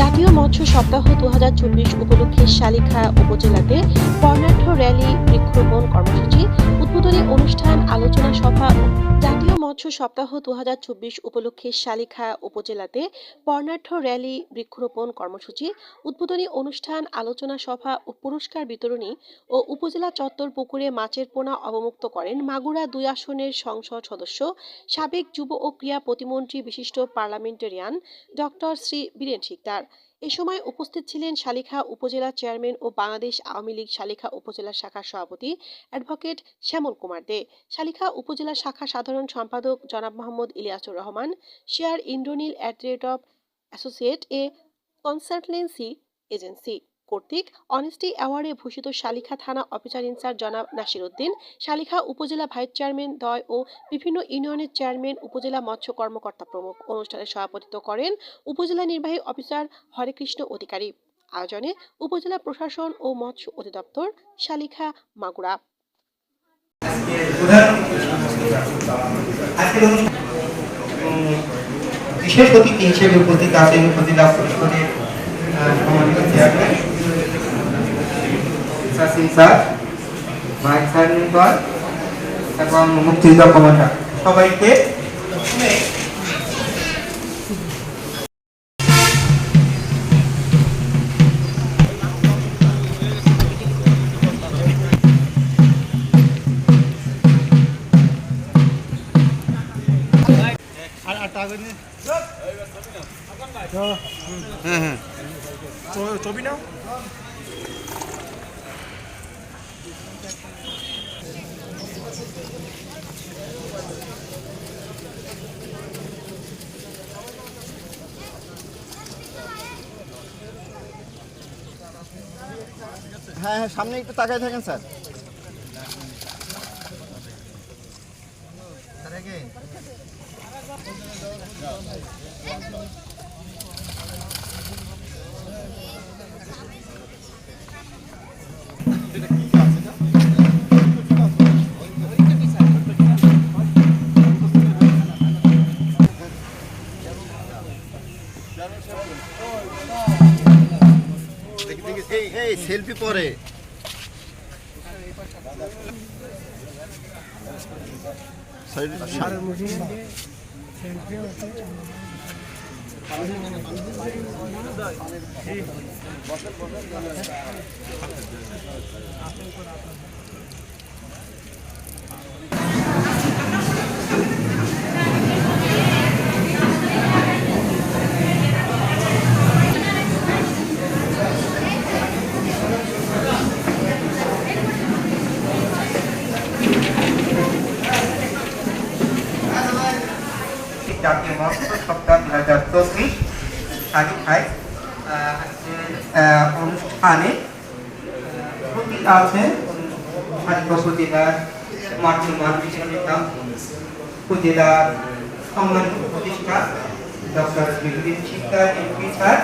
জাতীয় মৎস্য সপ্তাহ দু হাজার চব্বিশ উপলক্ষে শালিখা উপজেলাতে বর্ণাঢ্য র্যালি, বৃক্ষরোপণ কর্মসূচি, উদ্বোধনী অনুষ্ঠান, আলোচনা সভা জাতীয় মৎস্য সপ্তাহ দু হাজার চব্বিশ উপলক্ষে শালিখা উপজেলাতে বর্ণাঢ্য র্যালি, বৃক্ষরোপণ কর্মসূচি, উদ্বোধনী অনুষ্ঠান, আলোচনা সভা ও পুরস্কার বিতরণী ও উপজেলা চত্বর পুকুরে মাছের পোনা অবমুক্ত করেন মাগুরা দুই আসনের সংসদ সদস্য, সাবেক যুব ও ক্রীড়া প্রতিমন্ত্রী বিশিষ্ট পার্লামেন্টেরিয়ান ডক্টর শ্রী বীরেন শিকদার। এ সময় উপস্থিত ছিলেন শালিখা উপজেলা চেয়ারম্যান ও বাংলাদেশ আওয়ামী লীগ শালিখা উপজেলা শাখার সভাপতি অ্যাডভোকেট শ্যামল কুমার দে, শালিখা উপজেলা শাখা সাধারণ সম্পাদক জনাব Mohammad Iliasur Rahman, share Indranil at rate of associate a consultancy agency. কর্তৃক অনেস্টি অ্যাওয়ার্ডে ভূষিত শালিখা থানা অফিসার ইনচার্জ জনাব নাসির উদ্দিন, শালিখা উপজেলা ভাইস চেয়ারম্যান দয় ও বিভিন্ন ইউনিয়নের চেয়ারম্যান উপজেলা মৎস্য কর্মকর্তা প্রমুখ অনুষ্ঠানে সভাপতিত্ব করেন উপজেলা নির্বাহী অফিসার হরেকৃষ্ণ অধিকারী। আয়োজনে উপজেলা প্রশাসন ও মৎস্য অধিদপ্তর শালিখা মাগুরা। বিশেষ অতিথি হিসেবে উপস্থিত আছেন উপজেলা পরিষদের সাসিম স্যার ভাইস চেয়ারম্যান এবং মুক্তিযোদ্ধা কমান্ডার সবাইকে প্রথমে ছবি নাও হ্যাঁ হ্যাঁ সামনে একটু তাকায় থাকেন স্যার। দেখি দেখি এই এই সেলফি পরে। মুখে জাতীয় মহোৎসব সপ্তাহ দু হাজার চব্বিশ তারিখায় অনুষ্ঠানে আছে প্রতিষ্ঠা ডক্টর বিহুদিন শিকদার এমপি স্যার